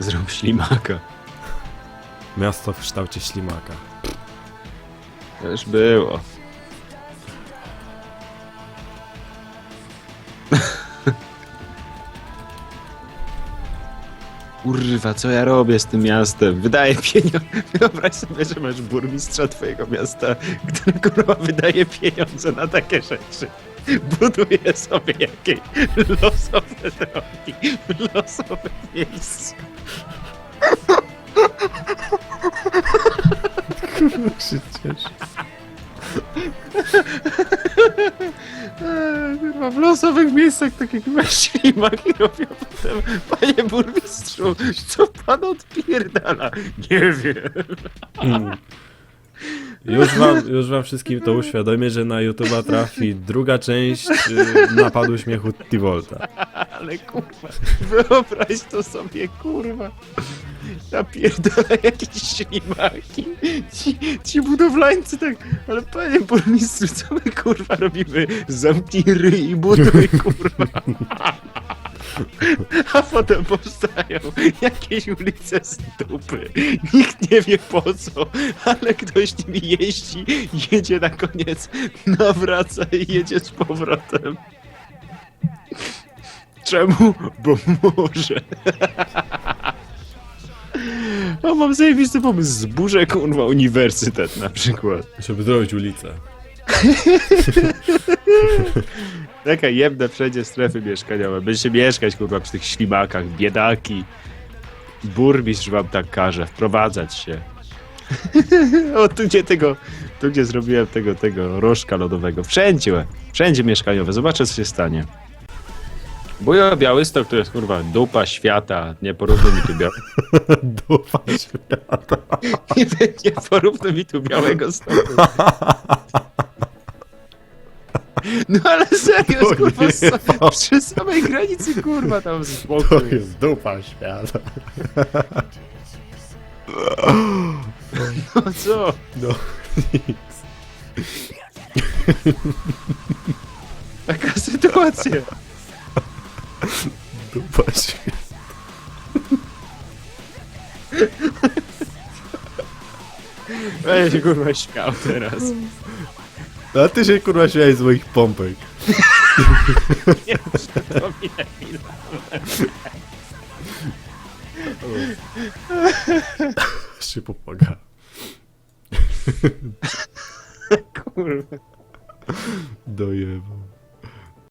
Zrób ślimaka. Miasto w kształcie ślimaka. To już było. Kurwa, co ja robię z tym miastem? Wydaje pieniądze. Wyobraź sobie, że masz burmistrza twojego miasta, który kurwa wydaje pieniądze na takie rzeczy. Buduje sobie jakieś losowe drogi w losowych miejscach. się cieszę. Eee, Kurwa, w losowych miejscach takie chyba ślimaki robią potem. Panie burmistrzu, co pan odpierdala? Nie wiem. Mm. Już wam, już wam wszystkim to uświadomię, że na YouTube'a trafi druga część y, napadu śmiechu Tivolta. Ale kurwa, wyobraź to sobie, kurwa. Napierdala jakieś ślimaki. Ci, ci budowlańcy tak, ale panie burmistrzu, co my kurwa robimy? Zamknij ryj i buduj, kurwa. A potem powstają jakieś ulice z dupy. Nikt nie wie po co, ale ktoś nimi jeździ, jedzie na koniec, nawraca i jedzie z powrotem. Czemu? Bo może. O, mam zajebisty pomysł. Zburzę kurwa uniwersytet na przykład. Żeby zrobić ulicę. Taka jebne wszędzie strefy mieszkaniowe. Będziecie mieszkać kurwa przy tych ślimakach, biedaki. Burmistrz wam tak każe, wprowadzać się. o, tu gdzie tego, tu gdzie zrobiłem tego, tego rożka lodowego. Wszędzie, wszędzie mieszkaniowe. Zobaczę co się stanie. Bujo Białystok to jest kurwa dupa świata. Nie porównuj mi tu białego. Dupa świata. Nie, nie porównuj mi tu białego stoku. No ale serio, To kurwa, nie s- ma. przy samej granicy, kurwa, tam z boku. To jest dupa świata. No co? No nic. Taka sytuacja. Dupa świata. Będę się kurwa śmiał teraz. A ty się kurwa śmiałeś z moich pompek. Nie przypominaj mi. się pomaga. Kurwa. Dojeba.